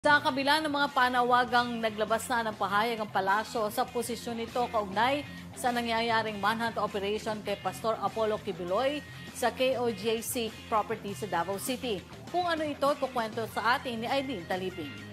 Sa kabila ng mga panawagang naglabas na ng pahayag ang palasyo sa posisyon nito kaugnay sa nangyayaring manhunt operation kay Pastor Apollo Kibuloy sa KOJC property sa Davao City. Kung ano ito, kukwento sa atin ni Aileen Taliping.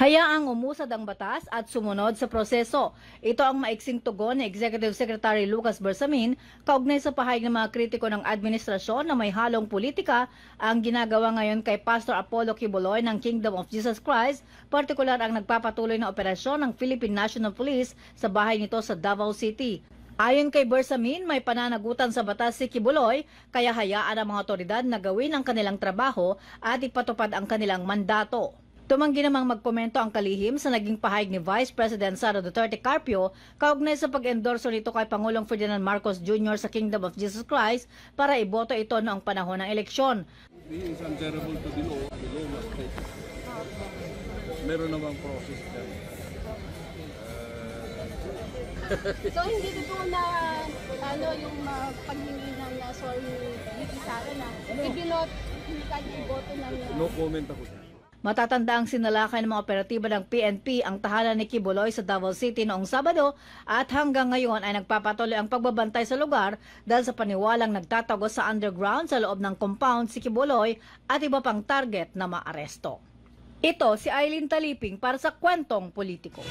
Hayaang umusad ang batas at sumunod sa proseso. Ito ang maiksing tugon ni Executive Secretary Lucas Bersamin kaugnay sa pahayag ng mga kritiko ng administrasyon na may halong politika ang ginagawa ngayon kay Pastor Apollo Kibuloy ng Kingdom of Jesus Christ, partikular ang nagpapatuloy na operasyon ng Philippine National Police sa bahay nito sa Davao City. Ayon kay Bersamin, may pananagutan sa batas si Kibuloy, kaya hayaan ang mga otoridad na gawin ang kanilang trabaho at ipatupad ang kanilang mandato. Tumanggi namang magkomento ang kalihim sa naging pahayag ni Vice President Sara Duterte Carpio kaugnay sa pag-endorso nito kay Pangulong Ferdinand Marcos Jr. sa Kingdom of Jesus Christ para iboto ito noong panahon ng eleksyon. He is answerable to the law. The law must take. Meron namang process dyan. So hindi totoo na ano yung uh, paghingi ng uh, sorry Vicky Sara na ibinot hindi ka iboto ng uh, No comment ako dyan. Matatanda ang sinalakay ng mga operatiba ng PNP ang tahanan ni Kibuloy sa Davao City noong Sabado at hanggang ngayon ay nagpapatuloy ang pagbabantay sa lugar dahil sa paniwalang nagtatago sa underground sa loob ng compound si Kibuloy at iba pang target na maaresto. Ito si Eileen Taliping para sa Kwentong Politiko.